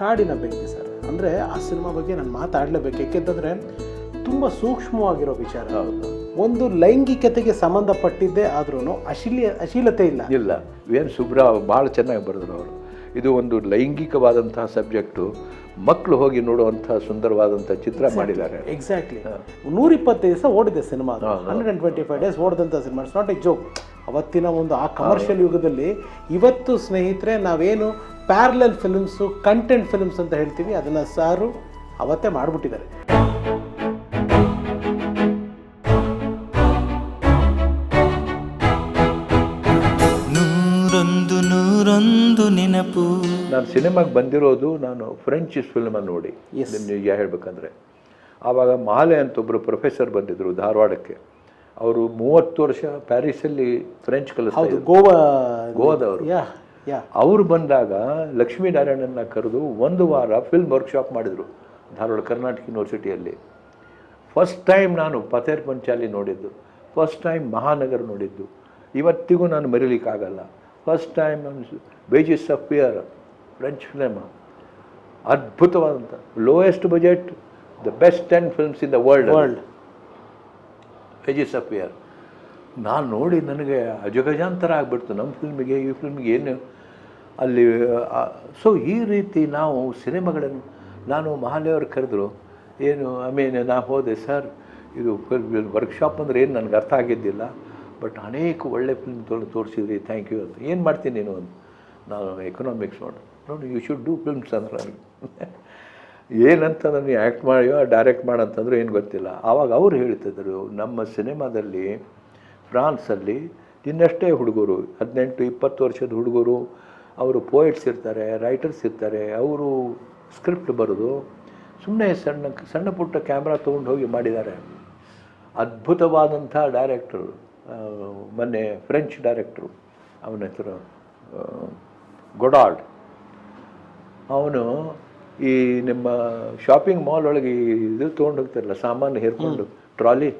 ಕಾಡಿನ ಬೆಂಕಿ ಸರ್. ಅಂದರೆ ಆ ಸಿನಿಮಾ ಬಗ್ಗೆ ನಾನು ಮಾತಾಡಲೇಬೇಕು. ಯಾಕೆಂತಂದರೆ ತುಂಬ ಸೂಕ್ಷ್ಮವಾಗಿರೋ ವಿಚಾರ. ಒಂದು ಲೈಂಗಿಕತೆಗೆ ಸಂಬಂಧಪಟ್ಟಿದ್ದೇ ಆದ್ರೂ ಅಶೀಲ ಅಶೀಲತೆ ಇಲ್ಲ. ಇಲ್ಲ. ವಿ ಎನ್ ಸುಬ್ರಾವ್ ಭಾಳ ಚೆನ್ನಾಗಿ ಬರೆದ್ರು ಅವರು. ಇದು ಒಂದು ಲೈಂಗಿಕವಾದಂತಹ ಸಬ್ಜೆಕ್ಟು. ಮಕ್ಕಳು ಹೋಗಿ ನೋಡುವಂತಹ ಸುಂದರವಾದಂಥ ಚಿತ್ರ ಮಾಡಿದ್ದಾರೆ. ಎಕ್ಸಾಕ್ಟ್ಲಿ ನೂರಿಪ್ಪತ್ತೈದು ದಿವಸ ಓಡಿದೆ cinema. Hundred and twenty five days ಓಡಿದಂಥ cinema. It's not a joke ಅವತ್ತಿನ ಒಂದು ಆ ಕಮರ್ಷಿಯಲ್ ಯುಗದಲ್ಲಿ ಇವತ್ತು ಸ್ನೇಹಿತರೆ ನಾವೇನು ಪ್ಯಾರಲಲ್ ಫಿಲ್ಮ್ಸು ಕಂಟೆಂಟ್ ಫಿಲ್ಮ್ಸ್ ಅಂತ ಹೇಳ್ತೀವಿ ಅದನ್ನು ಸಾರು ಅವತ್ತೇ ಮಾಡಿಬಿಟ್ಟಿದ್ದಾರೆ. ನೂರೊಂದು ನೂರೊಂದು ನೆನಪು. ನಾನು ಸಿನಿಮಾಗೆ ಬಂದಿರೋದು ನಾನು ಫ್ರೆಂಚ್ ಫಿಲ್ಮನ್ನು ನೋಡಿ. ನಿಮಗೆ ನಿಜ ಹೇಳ್ಬೇಕಂದ್ರೆ. ಆವಾಗ ಮಾಲೆ ಅಂತ ಒಬ್ಬರು ಪ್ರೊಫೆಸರ್ ಬಂದಿದ್ದರು ಧಾರವಾಡಕ್ಕೆ. ಅವರು ಮೂವತ್ತು ವರ್ಷ ಪ್ಯಾರಿಸಲ್ಲಿ ಫ್ರೆಂಚ್ ಕಲಿಸ್ತಾರೆ ಹೌದು ಗೋವಾ ಗೋವಾದವರು. ಯಾ ಯಾ. ಅವರು ಬಂದಾಗ ಲಕ್ಷ್ಮೀನಾರಾಯಣನ್ನ ಕರೆದು ಒಂದು ವಾರ ಫಿಲ್ಮ್ ವರ್ಕ್ಶಾಪ್ ಮಾಡಿದರು ಧಾರವಾಡ ಕರ್ನಾಟಕ ಯೂನಿವರ್ಸಿಟಿಯಲ್ಲಿ ಫಸ್ಟ್ ಟೈಮ್ ನಾನು ಪತೇರ್ ಪಂಚಾಲಿ ನೋಡಿದ್ದು. ಫಸ್ಟ್ ಟೈಮ್ ಮಹಾನಗರ ನೋಡಿದ್ದು. ಇವತ್ತಿಗೂ ನಾನು ಮರೀಲಿಕ್ಕಾಗಲ್ಲ. ಫಸ್ಟ್ ಟೈಮ್ ನಾನು pages of Pierre French film ಅದ್ಭುತವಾದಂಥ lowest budget the best ten films in the world world pages of year ನಾನು ನೋಡಿ ನನಗೆ ಅಜಗಜಾಂತರ ಆಗಿಬಿಡ್ತು. ನಮ್ಮ ಫಿಲ್ಮಿಗೆ ಈ ಫಿಲ್ಮಿಗೆ ಏನು ಅಲ್ಲಿ ಸೊ ಈ ರೀತಿ ನಾವು ಸಿನಿಮಾಗಳನ್ನು, ನಾನು ಮಹಾಲೇವ್ರು ಕರೆದ್ರು, ಏನು ಐ ಮೀನ್ ನಾ ಹೋದೆ ಸರ್ ಇದು ವರ್ಕ್ಶಾಪ್ ಅಂದ್ರೆ ಏನು ನನಗೆ ಅರ್ಥ ಆಗಿದ್ದಿಲ್ಲ ಬಟ್ ಅನೇಕ ಒಳ್ಳೆ ಫಿಲ್ಮ್ ತೋರಿ ತೋರಿಸಿದ್ರಿ ಥ್ಯಾಂಕ್ ಯು ಅಂತ. ಏನು ಮಾಡ್ತೀನಿ ನೀನು ಅಂತ? ನಾನು ಎಕನಾಮಿಕ್ಸ್ ನೋಡಿ. ನೋಡಿ ಯು ಶುಡ್ ಡೂ ಫಿಲ್ಮ್ಸ್ ಅಂದ್ರೆ. ಏನಂತ ನನಗೆ ಆ್ಯಕ್ಟ್ ಮಾಡಿಯೋ ಡೈರೆಕ್ಟ್ ಮಾಡಂತಂದ್ರೆ ಏನು ಗೊತ್ತಿಲ್ಲ. ಆವಾಗ ಅವ್ರು ಹೇಳ್ತಿದ್ರು, ನಮ್ಮ ಸಿನಿಮಾದಲ್ಲಿ, ಫ್ರಾನ್ಸಲ್ಲಿ ಇನ್ನಷ್ಟೇ ಹುಡುಗರು, ಹದಿನೆಂಟು, ಇಪ್ಪತ್ತು ವರ್ಷದ ಹುಡುಗರು, ಅವರು ಪೋಯೆಟ್ಸ್ ಇರ್ತಾರೆ ರೈಟರ್ಸ್ ಇರ್ತಾರೆ, ಅವರು ಸ್ಕ್ರಿಪ್ಟ್ ಬರೆದು ಸುಮ್ಮನೆ ಸಣ್ಣ ಸಣ್ಣ ಪುಟ್ಟ ಕ್ಯಾಮ್ರಾ ತೊಗೊಂಡು ಹೋಗಿ ಮಾಡಿದ್ದಾರೆ. ಅದ್ಭುತವಾದಂಥ ಡೈರೆಕ್ಟ್ರು ಮೊನ್ನೆ ಫ್ರೆಂಚ್ ಡೈರೆಕ್ಟ್ರು ಅವನ ಹೆಸರು ಗೊಡಾಲ್ಡ್ ಅವನು ಈ ನಿಮ್ಮ ಶಾಪಿಂಗ್ ಮಾಲ್ ಒಳಗೆ ಇದು ತೊಗೊಂಡು ಹೋಗ್ತಾರಲ್ಲ ಸಾಮಾನು ಹೇರ್ಕೊಂಡು ಟ್ರಾಲಿ.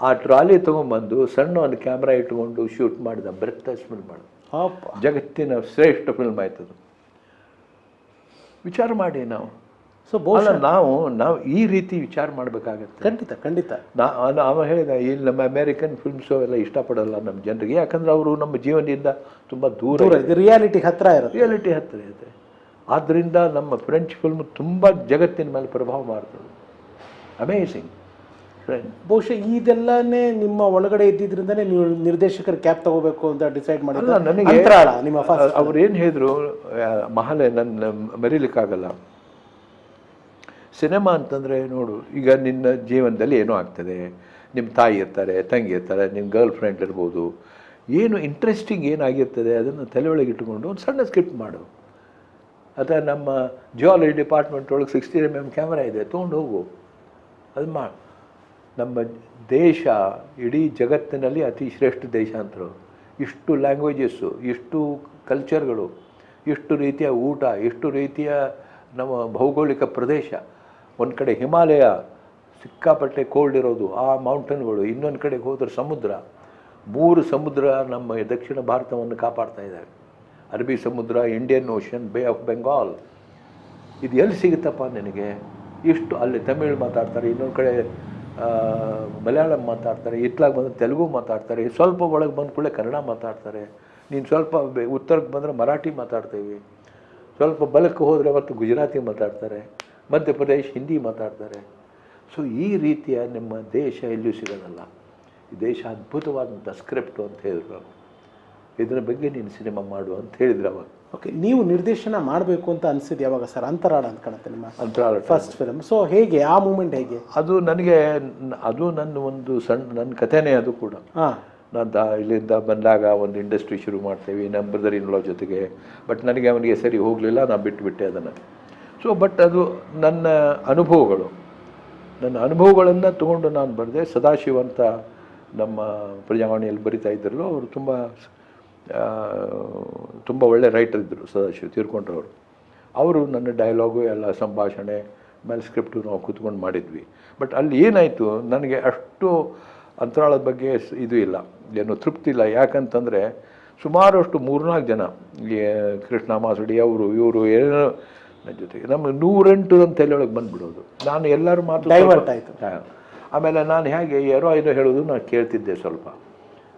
ಆ ಟ್ರಾಲಿ ತೊಗೊಂಬಂದು ಸಣ್ಣ ಒಂದು ಕ್ಯಾಮ್ರಾ ಇಟ್ಕೊಂಡು ಶೂಟ್ ಮಾಡಿದ ಬ್ರೆತ್ತಸ್ ಫಿಲ್ಮ್ ಮಾಡಿದ. ಜಗತ್ತಿನ ಶ್ರೇಷ್ಠ ಫಿಲ್ಮ್ ಆಯ್ತದು. ವಿಚಾರ ಮಾಡಿ ನಾವು. ಸೊ ಬಹುಶಃ ನಾವು ನಾವು ಈ ರೀತಿ ವಿಚಾರ ಮಾಡಬೇಕಾಗತ್ತೆ. ಖಂಡಿತ ಖಂಡಿತ. ನಾ ಅವ- ಹೇಳಿದ ಇಲ್ಲಿ ನಮ್ಮ ಅಮೇರಿಕನ್ ಫಿಲ್ಮ್ಸ್ ಎಲ್ಲ ಇಷ್ಟಪಡಲ್ಲ ನಮ್ಮ ಜನರಿಗೆ. ಯಾಕಂದ್ರೆ ಅವರು ನಮ್ಮ ಜೀವನದಿಂದ ತುಂಬ ದೂರ ರಿಯಾಲಿಟಿ ಹತ್ತಿರ ಇರುತ್ತೆ. ರಿಯಾಲಿಟಿ ಹತ್ತಿರ ಇದೆ. ಆದ್ದರಿಂದ ನಮ್ಮ ಫ್ರೆಂಚ್ ಫಿಲ್ಮ್ ತುಂಬ ಜಗತ್ತಿನ ಮೇಲೆ ಪ್ರಭಾವ ಮಾಡ್ತದೆ. ಅಮೇಸಿಂಗ್ ಬಹುಶಃ ಇದೆಲ್ಲನೇ ನಿಮ್ಮ ಒಳಗಡೆ ಇದ್ದಿದ್ರಿಂದನೇ ನೀವು ನಿರ್ದೇಶಕರ ಕ್ಯಾಪ್ ತಗೋಬೇಕು ಅಂತ ಡಿಸೈಡ್ ಮಾಡಿ ಮಾಡಿಲ್ಲ ನನಗೆ ನಿಮ್ಮ ಅವ್ರು ಏನು ಹೇಳಿದ್ರು ಮಹಾಲೆ ನನ್ನ ಮರೀಲಿಕ್ಕಾಗಲ್ಲ. ಸಿನಿಮಾ ಅಂತಂದರೆ ನೋಡು ಈಗ ನಿನ್ನ ಜೀವನದಲ್ಲಿ ಏನೋ ಆಗ್ತದೆ. ನಿಮ್ಮ ತಾಯಿ ಇರ್ತಾರೆ ತಂಗಿ ಇರ್ತಾರೆ ನಿಮ್ಮ ಗರ್ಲ್ ಫ್ರೆಂಡ್ ಇರ್ಬೋದು. ಏನು ಇಂಟ್ರೆಸ್ಟಿಂಗ್ ಏನಾಗಿರ್ತದೆ ಅದನ್ನು ತಲೆ ಒಳಗೆ ಇಟ್ಟುಕೊಂಡು ಒಂದು ಸಣ್ಣ ಸ್ಕಿಪ್ ಮಾಡು. ಅಥವಾ ನಮ್ಮ ಜಿಯಾಲಜಿ ಡಿಪಾರ್ಟ್ಮೆಂಟ್ ಒಳಗೆ ಸಿಕ್ಸ್ಟಿ ಎಂ ಎಂ ಕ್ಯಾಮ್ರಾ ಇದೆ, ತೊಗೊಂಡು ಹೋಗು. ಅದು ಮಾ ನಮ್ಮ ದೇಶ ಇಡೀ ಜಗತ್ತಿನಲ್ಲಿ ಅತಿ ಶ್ರೇಷ್ಠ ದೇಶ ಅಂತರು ಇಷ್ಟು ಲ್ಯಾಂಗ್ವೇಜಸ್ಸು ಇಷ್ಟು ಕಲ್ಚರ್ಗಳು ಇಷ್ಟು ರೀತಿಯ ಊಟ, ಇಷ್ಟು ರೀತಿಯ ನಮ್ಮ ಭೌಗೋಳಿಕ ಪ್ರದೇಶ. ಒಂದು ಕಡೆ ಹಿಮಾಲಯ, ಸಿಕ್ಕಾಪಟ್ಟೆ ಕೋಲ್ಡ್ ಇರೋದು, ಆ ಮೌಂಟನ್ಗಳು ಇನ್ನೊಂದು ಕಡೆಗೆ ಹೋದ್ರೆ ಸಮುದ್ರ. ಮೂರು ಸಮುದ್ರ ನಮ್ಮ ದಕ್ಷಿಣ ಭಾರತವನ್ನು ಕಾಪಾಡ್ತಾ ಇದ್ದಾವೆ ಅರಬ್ಬಿ ಸಮುದ್ರ Indian Ocean Bay of Bengal ಇದು ಎಲ್ಲಿ ಸಿಗುತ್ತಪ್ಪ ನಿನಗೆ? ಇಷ್ಟು ಅಲ್ಲಿ ತಮಿಳು ಮಾತಾಡ್ತಾರೆ, ಇನ್ನೊಂದು ಕಡೆ ಮಲಯಾಳಂ ಮಾತಾಡ್ತಾರೆ, ಇತ್ಲಾಗ ಬಂದರೆ ತೆಲುಗು ಮಾತಾಡ್ತಾರೆ, ಸ್ವಲ್ಪ ಒಳಗೆ ಬಂದ ಕೂಡಲೇ ಕನ್ನಡ ಮಾತಾಡ್ತಾರೆ. ನೀನು ಸ್ವಲ್ಪ ಉತ್ತರಕ್ಕೆ ಬಂದರೆ ಮರಾಠಿ ಮಾತಾಡ್ತೀವಿ. ಸ್ವಲ್ಪ ಬಲಕ್ಕೆ ಹೋದರೆ ಮತ್ತು ಗುಜರಾತಿ ಮಾತಾಡ್ತಾರೆ ಮಧ್ಯಪ್ರದೇಶ್ ಹಿಂದಿ ಮಾತಾಡ್ತಾರೆ. ಸೊ ಈ ರೀತಿಯ ನಿಮ್ಮ ದೇಶ ಎಲ್ಲೂ ಸಿಗೋದಲ್ಲ. ಈ ದೇಶ ಅದ್ಭುತವಾದಂಥ ಸ್ಕ್ರಿಪ್ಟು ಅಂತ ಹೇಳಿದ್ರು ಇದರ ಬಗ್ಗೆ ನೀನು ಸಿನಿಮಾ ಮಾಡು ಅಂತ ಹೇಳಿದ್ರು ಅವಾಗ. ಓಕೆ ನೀವು ನಿರ್ದೇಶನ ಮಾಡಬೇಕು ಅಂತ ಅನಿಸಿದ್ದು ಯಾವಾಗ ಸರ್? ಅಂತರಾಳ ಅಂತ ಕಾಣುತ್ತೆ ನಿಮ್ಮ ಅಂತರಾಳ ಫಸ್ಟ್ ಫಿಲಮ್ ಸೊ ಹೇಗೆ? ಆ ಮೂಮೆಂಟ್ ಹೇಗೆ? ಅದು ನನಗೆ ಅದು ನನ್ನ ಒಂದು ಸಣ್ಣ ನನ್ನ ಕಥೆನೇ ಅದು ಕೂಡ. ಹಾಂ. ನಾನು ದ ಇಲ್ಲಿಂದ ಬಂದಾಗ ಒಂದು ಇಂಡಸ್ಟ್ರಿ ಶುರು ಮಾಡ್ತೀವಿ ನಮ್ಮ ಬ್ರದರ್ ಇನ್ಲೋ ಜೊತೆಗೆ. ಬಟ್ ನನಗೆ ಅವನಿಗೆ ಸರಿ ಹೋಗಲಿಲ್ಲ ನಾನು ಬಿಟ್ಟುಬಿಟ್ಟೆ ಅದನ್ನು. ಸೊ ಬಟ್ ಅದು ನನ್ನ ಅನುಭವಗಳು. ನನ್ನ ಅನುಭವಗಳನ್ನು ತಗೊಂಡು ನಾನು ಬರೆದೆ. ಸದಾಶಿವ ಅಂತ ನಮ್ಮ ಪ್ರಜಾವಾಣಿಯಲ್ಲಿ ಬರಿತಾ ಇದ್ದರು ಅವರು ತುಂಬ ತುಂಬ ಒಳ್ಳೆ ರೈಟರ್ ಇದ್ದರು ಸದಾಶಿವ ತೀರ್ಕೊಂಡ್ರವರು ಅವರು. ನನ್ನ ಡೈಲಾಗು ಎಲ್ಲ ಸಂಭಾಷಣೆ ಮೇಲೆ ಸ್ಕ್ರಿಪ್ಟು ನಾವು ಕೂತ್ಕೊಂಡು ಮಾಡಿದ್ವಿ. ಬಟ್ ಅಲ್ಲಿ ಏನಾಯಿತು ನನಗೆ ಅಷ್ಟು ಅಂತರಾಳದ ಬಗ್ಗೆ ಇದು ಇಲ್ಲ ಏನು ತೃಪ್ತಿ ಇಲ್ಲ. ಯಾಕಂತಂದರೆ ಸುಮಾರಷ್ಟು ಮೂರ್ನಾಲ್ಕು ಜನ ಈ ಕೃಷ್ಣ ಮಾಸಡಿ ಅವರು ಇವರು ಏನೋ ನನ್ನ ಜೊತೆಗೆ ನಮ್ಮ ನೂರೆಂಟು ಅಂತ ತಲೆಯೊಳಗೆ ಬಂದ್ಬಿಡೋದು. ನಾನು ಎಲ್ಲರೂ ಮಾತು ಡೈವರ್ಟ್ ಆಯ್ತು. ಆಮೇಲೆ ನಾನು ಹೇಗೆ ಯಾರೋ ಏನೋ ಹೇಳೋದು ನಾನು ಕೇಳ್ತಿದ್ದೆ ಸ್ವಲ್ಪ.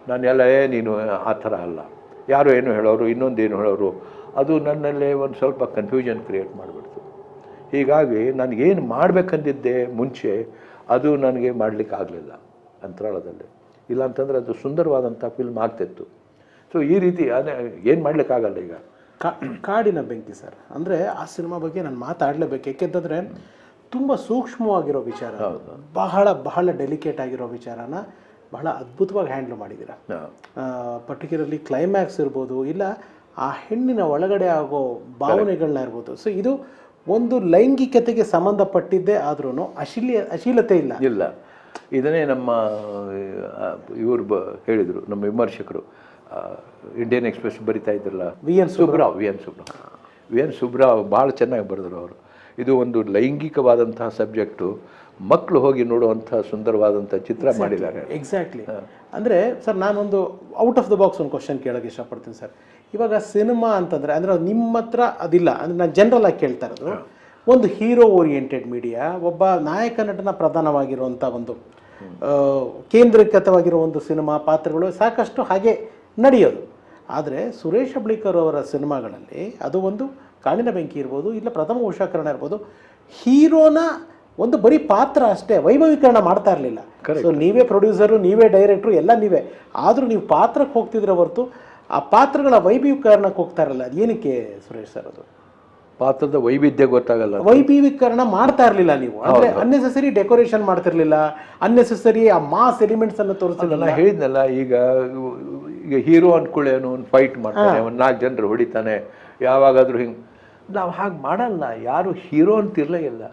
ನಾನು ಎಲ್ಲ ಏ ನೀನು ಆ ಥರ ಅಲ್ಲ. ಯಾರೋ ಏನು ಹೇಳೋರು ಇನ್ನೊಂದು ಏನು ಹೇಳೋರು ಅದು ನನ್ನಲ್ಲೇ ಒಂದು ಸ್ವಲ್ಪ ಕನ್ಫ್ಯೂಷನ್ ಕ್ರಿಯೇಟ್ ಮಾಡಿಬಿಡ್ತು. ಹೀಗಾಗಿ ನನಗೇನು ಮಾಡಬೇಕಂದಿದ್ದೆ ಮುಂಚೆ ಅದು ನನಗೆ ಮಾಡಲಿಕ್ಕೆ ಆಗಲಿಲ್ಲ ಅಂತರಾಳದಲ್ಲಿ. ಇಲ್ಲ ಅಂತಂದರೆ ಅದು ಸುಂದರವಾದಂಥ ಫಿಲ್ಮ್ ಆಗ್ತಿತ್ತು. ಸೊ ಈ ರೀತಿ ಅದೇ ಏನು ಮಾಡಲಿಕ್ಕಾಗಲ್ಲ ಈಗ. ಕಾ- ಕಾಡಿನ ಬೆಂಕಿ ಸರ್. ಅಂದರೆ ಆ ಸಿನಿಮಾ ಬಗ್ಗೆ ನಾನು ಮಾತಾಡಲೇಬೇಕು. ಏಕೆಂತಂದರೆ ತುಂಬ ಸೂಕ್ಷ್ಮವಾಗಿರೋ ವಿಚಾರ ಬಹಳ ಬಹಳ ಡೆಲಿಕೇಟ್ ಆಗಿರೋ ವಿಚಾರನ ಬಹಳ ಅದ್ಭುತವಾಗಿ ಹ್ಯಾಂಡಲ್ ಮಾಡಿದ್ದೀರಾ? ಪರ್ಟಿಕ್ಯುಲರ್ಲಿ ಕ್ಲೈಮ್ಯಾಕ್ಸ್ ಇರ್ಬೋದು ಇಲ್ಲ ಆ ಹೆಣ್ಣಿನ ಒಳಗಡೆ ಆಗೋ ಭಾವನೆಗಳನ್ನ ಇರ್ಬೋದು. ಸೊ ಇದು ಒಂದು ಲೈಂಗಿಕತೆಗೆ ಸಂಬಂಧಪಟ್ಟಿದ್ದೇ ಆದ್ರೂ ಅಶೀಲ ಅಶೀಲತೆ ಇಲ್ಲ. ಇಲ್ಲ. ಇದನ್ನೇ ನಮ್ಮ ಇವರು ಬ ಹೇಳಿದರು ನಮ್ಮ ವಿಮರ್ಶಕರು. ಇಂಡಿಯನ್ ಎಕ್ಸ್ಪ್ರೆಸ್ ಬರಿತಾ ಇದ್ರಲ್ಲ. V N Subrao V N Subrao V N Subrao ಭಾಳ ಚೆನ್ನಾಗಿ ಬರೆದ್ರು ಅವರು. ಇದು ಒಂದು ಲೈಂಗಿಕವಾದಂತಹ ಸಬ್ಜೆಕ್ಟು. ಮಕ್ಕಳು ಹೋಗಿ ನೋಡುವಂಥ ಸುಂದರವಾದಂಥ ಚಿತ್ರ ಮಾಡಿದ್ದಾರೆ. ಎಕ್ಸಾಕ್ಟ್ಲಿ ಅಂದರೆ ಸರ್ ನಾನೊಂದು ಔಟ್ ಆಫ್ ದ ಬಾಕ್ಸ್ ಒಂದು ಕ್ವಶನ್ ಕೇಳೋಕ್ಕೆ ಇಷ್ಟಪಡ್ತೀನಿ ಸರ್ ಇವಾಗ ಸಿನಿಮಾ ಅಂತಂದರೆ ಅಂದರೆ ನಿಮ್ಮ ಹತ್ರ ಅದಿಲ್ಲ ಅಂದರೆ ನಾನು ಜನರಲ್ ಆಗಿ ಕೇಳ್ತಾ ಇರೋದು. ಒಂದು ಹೀರೋ ಓರಿಯೆಂಟೆಡ್ ಮೀಡಿಯಾ ಒಬ್ಬ ನಾಯಕ ನಟನ ಪ್ರಧಾನವಾಗಿರುವಂಥ ಒಂದು ಕೇಂದ್ರೀಕೃತವಾಗಿರೋ ಒಂದು ಸಿನಿಮಾ ಪಾತ್ರಗಳು ಸಾಕಷ್ಟು ಹಾಗೆ ನಡೆಯೋದು. ಆದರೆ ಸುರೇಶ್ ಅಬ್ಳಿಕರ್ ಅವರ ಸಿನಿಮಾಗಳಲ್ಲಿ ಅದು ಒಂದು ಕಾಡಿನ ಬೆಂಕಿ ಇರ್ಬೋದು ಇಲ್ಲ ಪ್ರಥಮ ಉಷಾಕರಣ ಇರ್ಬೋದು ಹೀರೋನ ಒಂದು ಬರೀ ಪಾತ್ರ ಅಷ್ಟೇ ವೈಭವೀಕರಣ ಮಾಡ್ತಾ ಇರಲಿಲ್ಲ. ಸೊ ನೀವೇ ಪ್ರೊಡ್ಯೂಸರು ನೀವೇ ಡೈರೆಕ್ಟ್ರು ಎಲ್ಲ ನೀವೇ. ಆದರೂ ನೀವು ಪಾತ್ರಕ್ಕೆ ಹೋಗ್ತಿದ್ರೆ ಹೊರತು ಆ ಪಾತ್ರಗಳ ವೈಭವೀಕರಣಕ್ಕೆ ಹೋಗ್ತಾ ಇರಲ್ಲ. ಏನಕ್ಕೆ ಸುರೇಶ್ ಸರ್ ಅದು? ಪಾತ್ರದ ವೈವಿಧ್ಯ ಗೊತ್ತಾಗಲ್ಲ. ವೈಭವೀಕರಣ ಮಾಡ್ತಾ ಇರಲಿಲ್ಲ ನೀವು. ಅಂದರೆ ಅನ್ನೆಸೆಸರಿ ಡೆಕೋರೇಷನ್ ಮಾಡ್ತಿರ್ಲಿಲ್ಲ. ಅನ್ನೆಸೆಸರಿ ಆ ಮಾಸ್ ಎಲಿಮೆಂಟ್ಸ್ ಅನ್ನು ತೋರಿಸಿಲ್ಲ ಹೇಳಿದ್ನಲ್ಲ ಈಗ ಈಗ ಹೀರೋ ಅಂದ್ಕೊಳ್ಳಿ ಅವನು ಒಂದು ಫೈಟ್ ಮಾಡ್ತಾನೆ ಒಂದು ನಾಲ್ಕು ಜನರು ಹೊಡಿತಾನೆ ಯಾವಾಗಾದ್ರೂ ಹಿಂಗೆ. ನಾವು ಹಾಗೆ ಮಾಡಲ್ಲ. ಯಾರು ಹೀರೋ ಅಂತಿರಲೇ ಇಲ್ಲ.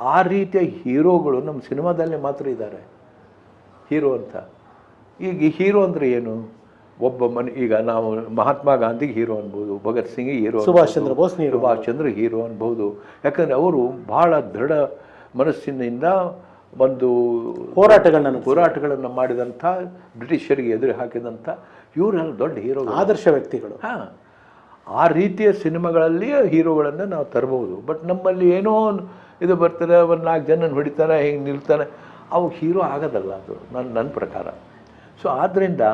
ಆ ರೀತಿಯ ಹೀರೋಗಳು ನಮ್ಮ ಸಿನಿಮಾದಲ್ಲಿ ಮಾತ್ರ ಇದ್ದಾರೆ. ಹೀರೋ ಅಂತ. ಈಗ ಹೀರೋ ಅಂದರೆ ಏನು? ಒಬ್ಬ ಮನೆ ಈಗ ನಾವು ಮಹಾತ್ಮ ಗಾಂಧಿ ಹೀರೋ ಅನ್ಬೋದು ಭಗತ್ ಸಿಂಗ್ ಹೀರೋ ಸುಭಾಷ್ ಚಂದ್ರ ಬೋಸ್ ಸುಭಾಷ್ ಚಂದ್ರ ಹೀರೋ ಅನ್ಬೋದು. ಯಾಕಂದರೆ ಅವರು ಭಾಳ ದೃಢ ಮನಸ್ಸಿನಿಂದ ಒಂದು ಹೋರಾಟಗಳನ್ನು ಹೋರಾಟಗಳನ್ನು ಮಾಡಿದಂಥ ಬ್ರಿಟಿಷರಿಗೆ ಎದುರು ಹಾಕಿದಂಥ ಇವರೆಲ್ಲ ದೊಡ್ಡ ಹೀರೋ ಆದರ್ಶ ವ್ಯಕ್ತಿಗಳು. ಹಾಂ. ಆ ರೀತಿಯ ಸಿನಿಮಾಗಳಲ್ಲಿ ಹೀರೋಗಳನ್ನು ನಾವು ತರಬಹುದು ಬಟ್ ನಮ್ಮಲ್ಲಿ ಏನೋ ಇದು ಬರ್ತಾರೆ ಒಂದು ನಾಲ್ಕು ಜನ ಹೊಡಿತಾನೆ ಹಿಂಗೆ ನಿಲ್ತಾನೆ ಅವು ಹೀರೋ ಆಗೋದಲ್ಲ ಅದು ನನ್ನ ನನ್ನ ಪ್ರಕಾರ. ಸೊ ಆದ್ದರಿಂದ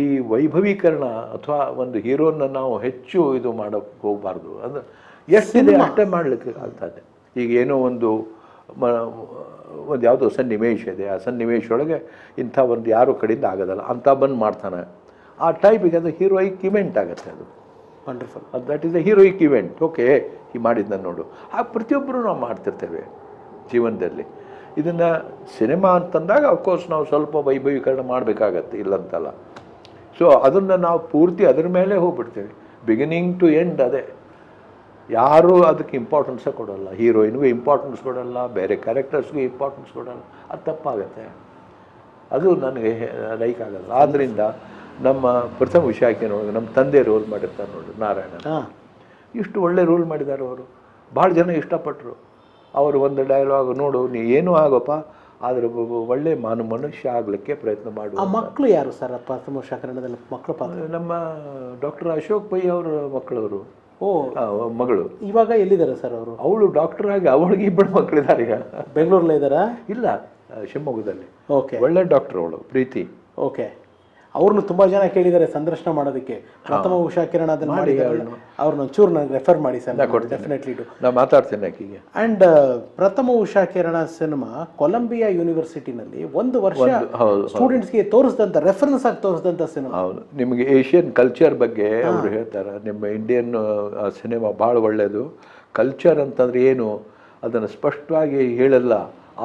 ಈ ವೈಭವೀಕರಣ ಅಥವಾ ಒಂದು ಹೀರೋನ ನಾವು ಹೆಚ್ಚು ಇದು ಮಾಡೋಕ್ಕೆ ಹೋಗಬಾರ್ದು. ಅಂದ್ರೆ ಎಷ್ಟಿದೆ ಅಷ್ಟೇ ಮಾಡಲಿಕ್ಕೆ ಆಗ್ತದೆ ಈಗ ಏನೋ ಒಂದು ಮ ಒಂದು ಯಾವುದೋ ಸನ್ನಿವೇಶ ಇದೆ ಆ ಸನ್ನಿವೇಶೊಳಗೆ ಇಂಥ ಒಂದು ಯಾರು ಕಡೆಯಿಂದ ಆಗೋದಲ್ಲ ಅಂಥ ಬಂದು ಮಾಡ್ತಾನೆ. ಆ ಟೈಪಿಗೆ ಅದು ಹೀರೋಯಿಕ್ ಇವೆಂಟ್ ಆಗುತ್ತೆ ಅದು. Wonderful that is a heroic event okay ಈ ಮಾಡಿದ್ದನ್ನು ನೋಡು. ಆ ಪ್ರತಿಯೊಬ್ಬರು ನಾವು ಮಾಡ್ತಿರ್ತೇವೆ ಜೀವನದಲ್ಲಿ. ಇದನ್ನು ಸಿನಿಮಾ ಅಂತಂದಾಗ ಅಫ್ಕೋರ್ಸ್ ನಾವು ಸ್ವಲ್ಪ ವೈಭವೀಕರಣ ಮಾಡಬೇಕಾಗತ್ತೆ, ಇಲ್ಲಂತಲ್ಲ. ಸೊ ಅದನ್ನು ನಾವು ಪೂರ್ತಿ ಅದರ ಮೇಲೆ ಹೋಗ್ಬಿಡ್ತೇವೆ. ಬಿಗಿನಿಂಗ್ ಟು ಎಂಡ್ ಅದೇ. ಯಾರೂ ಅದಕ್ಕೆ ಇಂಪಾರ್ಟೆನ್ಸೇ ಕೊಡೋಲ್ಲ. ಹೀರೋಯಿನ್ಗೂ ಇಂಪಾರ್ಟೆನ್ಸ್ ಕೊಡೋಲ್ಲ, ಬೇರೆ ಕ್ಯಾರೆಕ್ಟರ್ಸ್ಗೂ ಇಂಪಾರ್ಟೆನ್ಸ್ ಕೊಡೋಲ್ಲ. ಅದು ತಪ್ಪಾಗತ್ತೆ. ಅದು ನನಗೆ ಲೈಕ್ ಆಗಲ್ಲ. ಆದ್ದರಿಂದ ನಮ್ಮ ಪ್ರಥಮ ವಿಷಯಕ್ಕೆ ನೋಡಿ. ನಮ್ಮ ತಂದೆ ರೋಲ್ ಮಾಡಿರ್ತಾರೆ ನೋಡಿ ನಾರಾಯಣ ಇಷ್ಟು ಒಳ್ಳೆ ರೂಲ್ ಮಾಡಿದ್ದಾರೆ ಅವರು. ಭಾಳ ಜನ ಇಷ್ಟಪಟ್ಟರು ಅವರು ಒಂದು ಡೈಲಾಗ್ ನೋಡು ನೀ ಏನೂ ಆಗೋಪ್ಪ? ಆದರೆ ಒಳ್ಳೆ ಮಾನು ಮನುಷ್ಯ ಆಗಲಿಕ್ಕೆ ಪ್ರಯತ್ನ ಮಾಡು ಆ ಮಕ್ಕಳು ಯಾರು ಸರ್? ಪ್ರಥಮ ಶಾಖರಣದಲ್ಲಿ ಮಕ್ಕಳು ಪಾತ್ರ? ನಮ್ಮ ಡಾಕ್ಟರ್ ಅಶೋಕ್ ಪೈ ಅವರ ಮಕ್ಕಳವರು. ಓ ಮಗಳು. ಇವಾಗ ಎಲ್ಲಿದ್ದಾರೆ ಸರ್ ಅವರು? ಅವಳು ಡಾಕ್ಟರ್ ಆಗಿ ಅವಳಿಗೆ ಇಬ್ಬರು ಮಕ್ಕಳಿದ್ದಾರೆ ಈಗ. ಬೆಂಗಳೂರಲ್ಲೇ ಇದ್ದಾರಾ? ಇಲ್ಲ ಶಿವಮೊಗ್ಗದಲ್ಲಿ. ಓಕೆ. ಒಳ್ಳೆ ಡಾಕ್ಟರ್ ಅವಳು ಪ್ರೀತಿ. ಓಕೆ. ಅವ್ರನ್ನು ತುಂಬಾ ಜನ ಕೇಳಿದ್ದಾರೆ ಸಂದರ್ಶನ ಮಾಡೋದಕ್ಕೆ. ಪ್ರಥಮ ಉಷಾ ಕಿರಣ ಅದನ್ನ ಮಾಡಿ ಅವ್ರನ್ನ ಒಂಚೂರು ನನಗೆ ರೆಫರ್ ಮಾಡಿ ಸರ್ ಡೆಫಿನೆಟ್ಲಿ ಡು ನಾ ಮಾತಾಡ್ತೇನೆ ಆಕೆಗೆ. ಅಂಡ್ ಪ್ರಥಮ ಉಷಾ ಕಿರಣ ಸಿನಿಮಾ ಕೊಲಂಬಿಯಾ ಯೂನಿವರ್ಸಿಟಿನಲ್ಲಿ ಒಂದು ವರ್ಷ ಸ್ಟೂಡೆಂಟ್ಸ್ಗೆ ತೋರಿಸಿದಂತ ರೆಫರೆನ್ಸ್ ಆಗಿ ತೋರಿಸಿದಂತ ಸಿನಿಮಾ ಹೌದು. ನಿಮಗೆ ಏಷ್ಯನ್ ಕಲ್ಚರ್ ಬಗ್ಗೆ ಅವರು ಹೇಳ್ತಾರೆ. ನಿಮ್ಮ ಇಂಡಿಯನ್ ಸಿನಿಮಾ ಭಾಳ ಒಳ್ಳೆಯದು ಕಲ್ಚರ್ ಅಂತಂದ್ರೆ ಏನು? ಅದನ್ನು ಸ್ಪಷ್ಟವಾಗಿ ಹೇಳಲ್ಲ.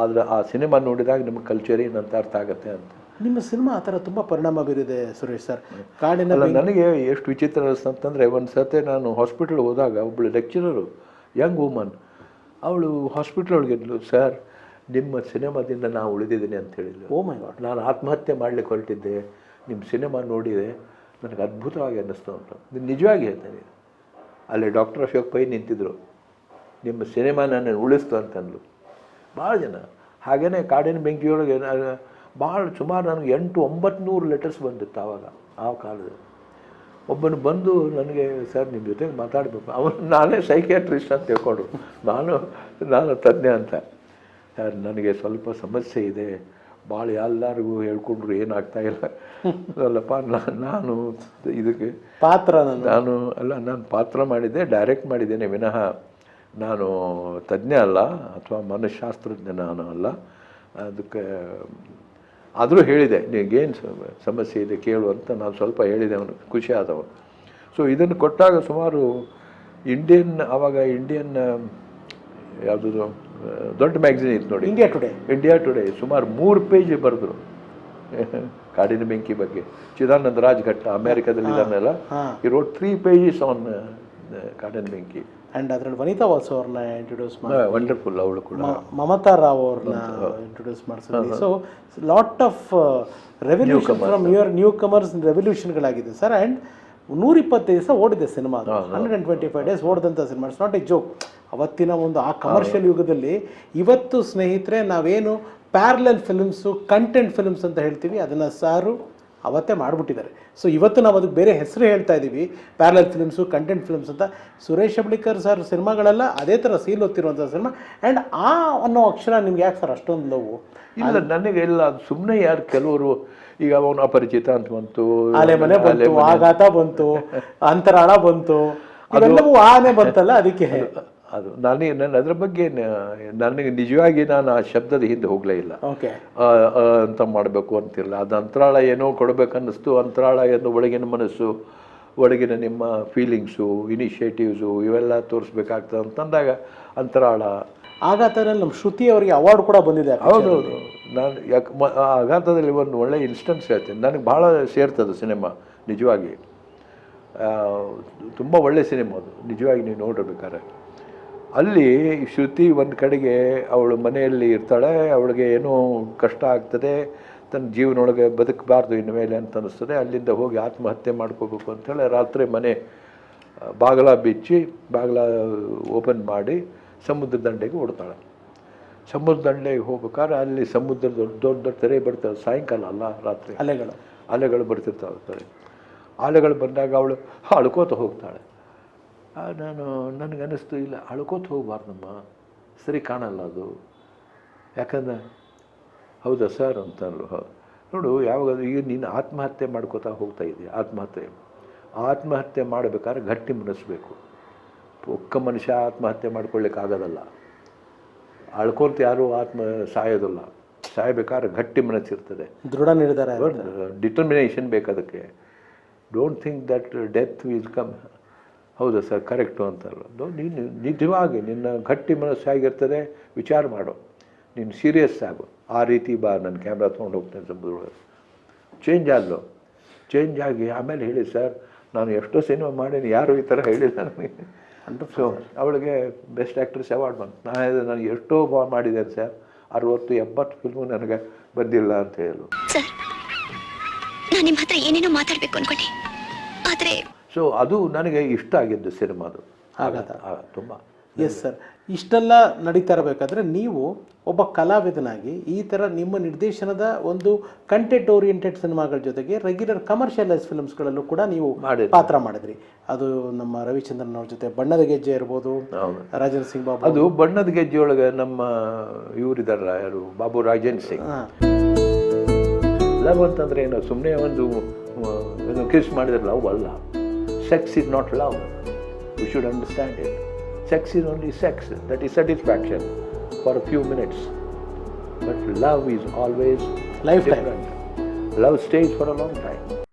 ಆದರೆ ಆ ಸಿನಿಮಾ ನೋಡಿದಾಗ ನಿಮ್ಗೆ ಕಲ್ಚರ್ ಏನಂತ ಅರ್ಥ ಆಗುತ್ತೆ ಅಂತ. ನಿಮ್ಮ ಸಿನಿಮಾ ಆ ಥರ ತುಂಬ ಪರಿಣಾಮ ಬೀರಿದೆ ಸುರೇಶ್ ಸರ್. ಕಾಡಿನ ನನಗೆ ಎಷ್ಟು ವಿಚಿತ್ರ ಅನಿಸ್ತಂತಂದರೆ ಒಂದು ಸತೆ ನಾನು ಹಾಸ್ಪಿಟಲ್ ಹೋದಾಗ ಒಬ್ಬಳು ಲೆಕ್ಚರರು ಯಂಗ್ ವುಮನ್ ಅವಳು ಹಾಸ್ಪಿಟ್ಲ್ ಒಳಗಿದ್ಲು ಸರ್ ನಿಮ್ಮ ಸಿನಿಮಾದಿಂದ ನಾನು ಉಳಿದಿದ್ದೀನಿ ಅಂತ ಹೇಳಿದ್ಲು. ಓ ಮೈ ಗಾಡ್ ನಾನು ಆತ್ಮಹತ್ಯೆ ಮಾಡಲಿಕ್ಕೆ ಹೊರಟಿದ್ದೆ ನಿಮ್ಮ ಸಿನಿಮಾ ನೋಡಿದೆ ನನಗೆ ಅದ್ಭುತವಾಗಿ ಅನ್ನಿಸ್ತು ಅಂತ. ಇದು ನಿಜವಾಗಿ ಹೇಳ್ತೇನೆ ಅಲ್ಲಿ ಡಾಕ್ಟರ್ ಅಶೋಕ್ ಪೈ ನಿಂತಿದ್ರು. ನಿಮ್ಮ ಸಿನಿಮಾ ನನ್ನ ಉಳಿಸ್ತು ಅಂತಂದ್ಲು. ಭಾಳ ಜನ. ಹಾಗೆಯೇ ಕಾಡಿನ ಬೆಂಕಿಯೊಳಗೆ ಭಾಳ ಸುಮಾರು ನನಗೆ ಎಂಟು ಒಂಬತ್ತು ನೂರು ಲೆಟರ್ಸ್ ಬಂದಿತ್ತು ಆವಾಗ ಆ ಕಾಲದಲ್ಲಿ. ಒಬ್ಬನು ಬಂದು ನನಗೆ ಸರ್ ನಿಮ್ಮ ಜೊತೆಗೆ ಮಾತಾಡಬೇಕು. ಅವನು ನಾನೇ ಸೈಕ್ಯಾಟ್ರಿಸ್ಟ್ ಅಂತ ತಿಳ್ಕೊಂಡ್ರು ನಾನು ನಾನು ತಜ್ಞ ಅಂತ. ಸರ್ ನನಗೆ ಸ್ವಲ್ಪ ಸಮಸ್ಯೆ ಇದೆ. ಭಾಳ ಎಲ್ಲರಿಗೂ ಹೇಳ್ಕೊಂಡ್ರು ಏನಾಗ್ತಾ ಇಲ್ಲ. ಅಲ್ಲಪ್ಪ ನಾನು ಇದಕ್ಕೆ ಪಾತ್ರ ನಾನು. ನಾನು ಅಲ್ಲ ನಾನು ಪಾತ್ರ ಮಾಡಿದ್ದೆ ಡೈರೆಕ್ಟ್ ಮಾಡಿದ್ದೇನೆ ವಿನಃ. ನಾನು ತಜ್ಞ ಅಲ್ಲ ಅಥವಾ ಮನಃಶಾಸ್ತ್ರಜ್ಞ ನಾನು ಅಲ್ಲ. ಅದಕ್ಕೆ ಆದರೂ ಹೇಳಿದೆ ನಿನಗೇನು ಸಮಸ್ಯೆ ಇದೆ ಕೇಳು ಅಂತ ನಾನು ಸ್ವಲ್ಪ ಹೇಳಿದೆ ಅವನು ಖುಷಿ ಆದವನು. ಸೊ ಇದನ್ನು ಕೊಟ್ಟಾಗ ಸುಮಾರು ಇಂಡಿಯನ್ ಆವಾಗ ಇಂಡಿಯನ್ ಯಾವುದು ದೊಡ್ಡ ಮ್ಯಾಗ್ಝಿನ್ ಇತ್ತು ನೋಡಿ. ಇಂಡಿಯಾ ಟುಡೇ ಇಂಡಿಯಾ ಟುಡೇ ಸುಮಾರು ಮೂರು ಪೇಜ್ ಬರೆದ್ರು. ಕಾಡಿನ ಬೆಂಕಿ ಬಗ್ಗೆ. ಚಿದಾನಂದ ರಾಜ್ ಘಟ್ಟ ಅಮೇರಿಕಾದಲ್ಲಿ ಇದನ್ನೆಲ್ಲ. ಈ ರೋಡ್ ತ್ರೀ ಪೇಜಸ್ ಆನ್ ಕಾಡಿನ ಬೆಂಕಿ. ಅಂಡ್ ಅದರಲ್ಲಿ ವನಿತಾ ವಾಸು ಅವ್ರನ್ನ ಇಂಟ್ರೊಡ್ಯೂಸ್ ಮಾಡಿ ವಂಡರ್ಫುಲ್ ಅವಳು ಕೂಡ. ಮಮತಾ ರಾವ್ ಅವ್ರನ್ನ introduce ಮಾಡಿಸಿದ್ವಿ. So lot of revolution from your newcomers ರೆವಲ್ಯೂಷನ್ಗಳಾಗಿದೆ sir and ನೂರ ಇಪ್ಪತ್ತೈದು ದಿವಸ ಓಡಿದೆ cinema hundred and twenty five days ಓಡಿದಂಥ cinema it's not a joke ಅವತ್ತಿನ ಒಂದು ಆ ಕಮರ್ಷಿಯಲ್ ಯುಗದಲ್ಲಿ ಇವತ್ತು ಸ್ನೇಹಿತರೆ ನಾವೇನು ಪ್ಯಾರ್ಲಲ್ ಫಿಲ್ಮ್ಸು ಕಂಟೆಂಟ್ ಫಿಲ್ಮ್ಸ್ ಅಂತ ಹೇಳ್ತೀವಿ. ಅದನ್ನು ಸಾರು ಅವತ್ತೇ ಮಾಡಿಬಿಟ್ಟಿದ್ದಾರೆ. ಸೊ ಇವತ್ತು ನಾವು ಅದಕ್ಕೆ ಬೇರೆ ಹೆಸರು ಹೇಳ್ತಾ ಇದ್ದೀವಿ. ಪ್ಯಾರಲಲ್ ಫಿಲ್ಮ್ಸು ಕಂಟೆಂಟ್ ಫಿಲ್ಮ್ಸ್ ಅಂತ. ಸುರೇಶ್ ಅಬ್ಳಿಕರ್ ಸರ್ ಸಿನಿಮಾಗಳೆಲ್ಲ ಅದೇ ಥರ ಸೀಲ್ ಹೊತ್ತಿರುವಂಥ ಸಿನಿಮಾ ಆ್ಯಂಡ್ ಆ ಅನ್ನೋ ಅಕ್ಷರ ನಿಮ್ಗೆ ಯಾಕೆ ಸರ್ ಅಷ್ಟೊಂದು ನೋವು ಇಲ್ಲ ನನಗೆ ಇಲ್ಲ. ಸುಮ್ಮನೆ ಯಾರು ಕೆಲವರು ಈಗ ಅವನು ಅಪರಿಚಿತ ಅಂತ ಬಂತು ಆಲೆ ಮನೆ ಬಂತು ಆಘಾತ ಬಂತು ಅಂತರಾಳ ಬಂತು. ಅದೆಲ್ಲವೂ ಆನೆ ಬಂತಲ್ಲ ಅದಕ್ಕೆ. ಅದು ನನಗೆ ನನ್ನ ಅದ್ರ ಬಗ್ಗೆ ನನಗೆ ನಿಜವಾಗಿ ನಾನು ಆ ಶಬ್ದದ ಹಿಂದೆ ಹೋಗಲೇ ಇಲ್ಲ. ಓಕೆ ಅಂತ ಮಾಡಬೇಕು ಅಂತಿಲ್ಲ ಅದು ಅಂತರಾಳ ಏನೋ ಕೊಡಬೇಕನ್ನಿಸ್ತು ಅಂತರಾಳ ಎಂದು ಒಳಗಿನ ಮನಸ್ಸು ಒಳಗಿನ ನಿಮ್ಮ ಫೀಲಿಂಗ್ಸು ಇನಿಷಿಯೇಟಿವ್ಸು ಇವೆಲ್ಲ ತೋರಿಸ್ಬೇಕಾಗ್ತದೆ ಅಂತಂದಾಗ ಅಂತರಾಳ. ಆಘಾತದಲ್ಲಿ ನಮ್ಮ ಶ್ರುತಿ ಅವರಿಗೆ ಅವಾರ್ಡ್ ಕೂಡ ಬಂದಿದೆ ಹೌದು ಹೌದು ನಾನು ಯಾಕೆ ಆಘಾತದಲ್ಲಿ ಒಂದು ಒಳ್ಳೆ ಇನ್ಸ್ಟೆನ್ಸ್ ಹೇಳ್ತೀನಿ. ನನಗೆ ಭಾಳ ಸೇರ್ತದೆ ಸಿನಿಮಾ ನಿಜವಾಗಿ. ತುಂಬ ಒಳ್ಳೆ ಸಿನಿಮಾ ಅದು. ನಿಜವಾಗಿ ನೀವು ನೋಡಿರ್ಬೇಕಾದ್ರೆ. ಅಲ್ಲಿ ಶ್ರುತಿ ಒಂದು ಕಡೆಗೆ ಅವಳು ಮನೆಯಲ್ಲಿ ಇರ್ತಾಳೆ ಅವಳಿಗೆ ಏನೋ ಕಷ್ಟ ಆಗ್ತದೆ ತನ್ನ ಜೀವನೊಳಗೆ ಬದುಕಬಾರ್ದು ಇನ್ನು ಮೇಲೆ ಅಂತ ಅನ್ನಿಸ್ತದೆ ಅಲ್ಲಿಂದ ಹೋಗಿ ಆತ್ಮಹತ್ಯೆ ಮಾಡ್ಕೋಬೇಕು ಅಂತೇಳಿ ರಾತ್ರಿ ಮನೆ ಬಾಗಿಲ ಬಿಚ್ಚಿ ಬಾಗಿಲ ಓಪನ್ ಮಾಡಿ ಸಮುದ್ರ ದಂಡೆಗೆ ಓಡ್ತಾಳೆ. ಸಮುದ್ರ ದಂಡೆಗೆ ಹೋಗ್ಬೇಕಾದ್ರೆ ಅಲ್ಲಿ ಸಮುದ್ರ ದೊಡ್ಡ ದೊಡ್ಡ ತೆರೆ ಬರ್ತವೆ ಸಾಯಂಕಾಲ ಅಲ್ಲ ರಾತ್ರಿ. ಅಲೆಗಳು. ಅಲೆಗಳು ಬರ್ತಿರ್ತಾವೆ ಅಲೆಗಳು ಬಂದಾಗ ಅವಳು ಅಳ್ಕೋತ ಹೋಗ್ತಾಳೆ. ನಾನು ನನಗನ್ನಿಸ್ತು ಇಲ್ಲ. ಅಳ್ಕೋತ ಹೋಗಬಾರ್ದಮ್ಮ. ಸರಿ ಕಾಣಲ್ಲ ಅದು. ಯಾಕಂದ್ರೆ ಹೌದಾ ಸರ್ ಅಂತಂದ್ರು. ಹೌದು ನೋಡು ಯಾವಾಗ ಈಗ ನೀನು ಆತ್ಮಹತ್ಯೆ ಮಾಡ್ಕೋತಾ ಹೋಗ್ತಾ ಇದೆಯಾ ಆತ್ಮಹತ್ಯೆ. ಆತ್ಮಹತ್ಯೆ ಮಾಡಬೇಕಾದ್ರೆ ಗಟ್ಟಿ ಮನಸ್ಬೇಕು ಒಕ್ಕ ಮನುಷ್ಯ ಆತ್ಮಹತ್ಯೆ ಮಾಡ್ಕೊಳ್ಳಿಕ್ಕೆ ಆಗೋದಲ್ಲ. ಅಳ್ಕೊಂತ ಯಾರೂ ಆತ್ಮ ಸಾಯೋದಲ್ಲ. ಸಾಯಬೇಕಾದ್ರೆ ಗಟ್ಟಿ ಮನಸ್ಸಿರ್ತದೆ. ದೃಢ ನಿರ್ಧಾರ determination ಬೇಕದಕ್ಕೆ don't think that death will come ಹೌದಾ ಸರ್? ಕರೆಕ್ಟು ಅಂತಲ್ಲ. ನೋ, ನೀನು ನಿಜವಾಗಿ ನಿನ್ನ ಗಟ್ಟಿ ಮನಸ್ಸು ಹೇಗಿರ್ತದೆ ವಿಚಾರ ಮಾಡು. ನೀನು ಸೀರಿಯಸ್ ಆಗು. ಆ ರೀತಿ ಬಾ ನನ್ನ ಕ್ಯಾಮ್ರಾ ತೊಗೊಂಡು ಹೋಗ್ತೇನೆ ಸಂಬಂಧ ಚೇಂಜ್ ಆದ್ಲು. ಚೇಂಜ್ ಆಗಿ ಆಮೇಲೆ ಹೇಳಿ ಸರ್ ನಾನು ಎಷ್ಟೋ ಸಿನಿಮಾ ಮಾಡೀನಿ ಯಾರು ಈ ಥರ ಹೇಳಿಲ್ಲ ನನಗೆ ಸೊ ಅವಳಿಗೆ ಬೆಸ್ಟ್ ಆ್ಯಕ್ಟ್ರೆಸ್ ಅವಾರ್ಡ್ ಬಂತು. ನಾನು ಹೇಳಿದೆ ನಾನು ಎಷ್ಟೋ ಬಾ- ಮಾಡಿದ್ದೇನೆ ಸರ್ ಅರವತ್ತು ಎಪ್ಪತ್ತು ಫಿಲ್ಮು ನನಗೆ ಬಂದಿಲ್ಲ ಅಂತ ಹೇಳು. ಸರ್ ನಾನು ನಿಮ್ಮ ಹತ್ರ ಏನೇನೋ ಮಾತಾಡಬೇಕು ಅನ್ಕೊಂಡೆ. ಆದರೆ ಸೊ ಅದು ನನಗೆ ಇಷ್ಟ ಆಗಿದ್ದು ಸಿನಿಮಾದು ಆಘಾತ. ತುಂಬ. ಎಸ್ ಸರ್ ಇಷ್ಟೆಲ್ಲ ನಡೀತಾ ಇರಬೇಕಾದ್ರೆ ನೀವು ಒಬ್ಬ ಕಲಾವಿದನಾಗಿ ಈ ಥರ ನಿಮ್ಮ ನಿರ್ದೇಶನದ ಒಂದು ಕಂಟೆಂಟ್ ಓರಿಯೆಂಟೆಡ್ ಸಿನಿಮಾಗಳ ಜೊತೆಗೆ ರೆಗ್ಯುಲರ್ ಕಮರ್ಷಿಯಲೈಸ್ ಫಿಲ್ಮ್ಸ್ಗಳಲ್ಲೂ ಕೂಡ ನೀವು. ಪಾತ್ರ ಮಾಡಿದ್ರಿ. ಅದು ನಮ್ಮ ರವಿಚಂದ್ರನ್ ಅವ್ರ ಜೊತೆ ಬಣ್ಣದ ಗೆಜ್ಜೆ ಇರ್ಬೋದು ರಾಜನ್ ರಾಜೇಂದ್ರ ಸಿಂಗ್ ಬಾಬು. ಅದು ಬಣ್ಣದ ಗೆಜ್ಜೆಯೊಳಗೆ ನಮ್ಮ ಇವರಿದಾರಲ್ಲ ಯಾರು? ಬಾಬು ರಾಜನ್ ಸಿಂಗ್. ಲವ್ ಅಂತಂದ್ರೆ ಏನು? ಸುಮ್ಮನೆ ಒಂದು ಕಿಸ್ ಮಾಡಿದ್ರೆ ಲವ್ ಅಲ್ಲ. Sex is not love. We should understand it. Sex is only sex, that is satisfaction for a few minutes. But love is always lifetime. Different. Love stays for a long time.